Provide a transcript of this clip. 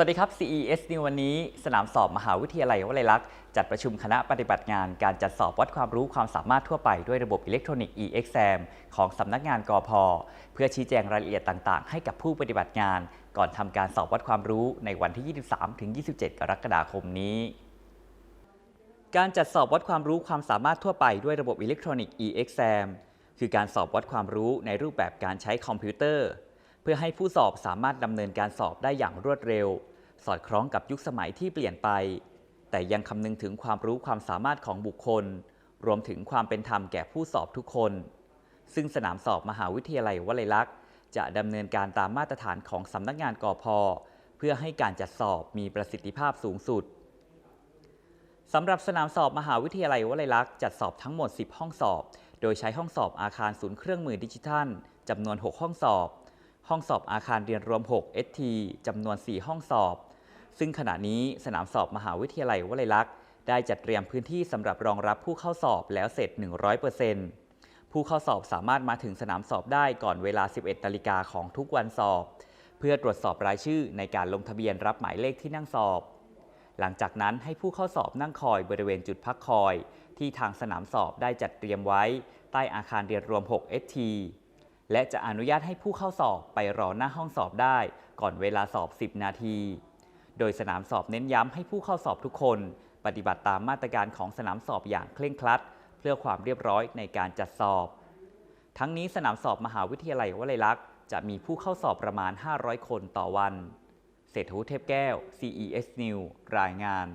สวัสดีครับ CES New วันนี้ สนามสอบมหาวิทยาลัยวลัยลักษณ์จัดประชุมคณะปฏิบัติงานการจัดสอบวัดความรู้ความสามารถทั่วไปด้วยระบบอิเล็กทรอนิกส์ e-exam ของสำนักงานกอพเพื่อชี้แจงรายละเอียดต่าง ๆ ให้กับผู้ปฏิบัติงาน ก่อนทำการสอบวัดความรู้ในวันที่ 23-27 กรกฎาคมนี้การจัดสอบวัดความรู้ความสามารถทั่วไปด้วยระบบอิเล็กทรอนิกส์ e-exam คือการสอบวัดความรู้ในรูปแบบการใช้คอมพิวเตอร์ เพื่อให้ผู้สอบสามารถดำเนินการสอบได้อย่างรวดเร็ว สอดคล้องกับยุคสมัยที่เปลี่ยนไป แต่ยังคำนึงถึงความรู้ความสามารถของบุคคล รวมถึงความเป็นธรรมแก่ผู้สอบทุกคน ซึ่งสนามสอบมหาวิทยาลัยวลัยลักษณ์ จะดำเนินการตามมาตรฐานของสำนักงานกอพเพื่อให้การจัดสอบมีประสิทธิภาพสูงสุดสำหรับสนามสอบมหาวิทยาลัยวลัยลักษณ์จัดสอบทั้งหมด 10 ห้องสอบ โดยใช้ห้องสอบอาคารศูนย์เครื่องมือดิจิทัลจำนวน 6 ห้องสอบ ห้องสอบอาคารเรียนรวม 6 ST จำนวน 4 ห้องสอบ ซึ่งขณะนี้สนามสอบมหาวิทยาลัยวลัยลักษณ์ได้จัดเตรียมพื้นที่สำหรับรองรับผู้เข้าสอบแล้วเสร็จ 100%ผู้เข้าสอบสามารถมาถึงสนามสอบได้ก่อนเวลา 11นาฬิกาของทุกวันสอบ เพื่อตรวจสอบรายชื่อในการลงทะเบียนรับหมายเลขที่นั่งสอบ หลังจากนั้นให้ผู้เข้าสอบนั่งคอยบริเวณจุดพักคอย ที่ทางสนามสอบได้จัดเตรียมไว้ ใต้อาคารเรียนรวม 6 ST และจะอนุญาตให้ผู้เข้าสอบไปรอหน้าห้องสอบได้ ก่อนเวลาสอบ 10 นาที โดยสนามสอบเน้นย้ำให้ผู้เข้าสอบทุกคน ปฏิบัติตามมาตรการของสนามสอบอย่างเคร่งครัด เพื่อความเรียบร้อยในการจัดสอบ ทั้งนี้สนามสอบมหาวิทยาลัยวลัยลักษณ์จะมีผู้เข้าสอบประมาณ 500 คนต่อวัน เศรษฐวุฒิเทพแก้ว CES News รายงาน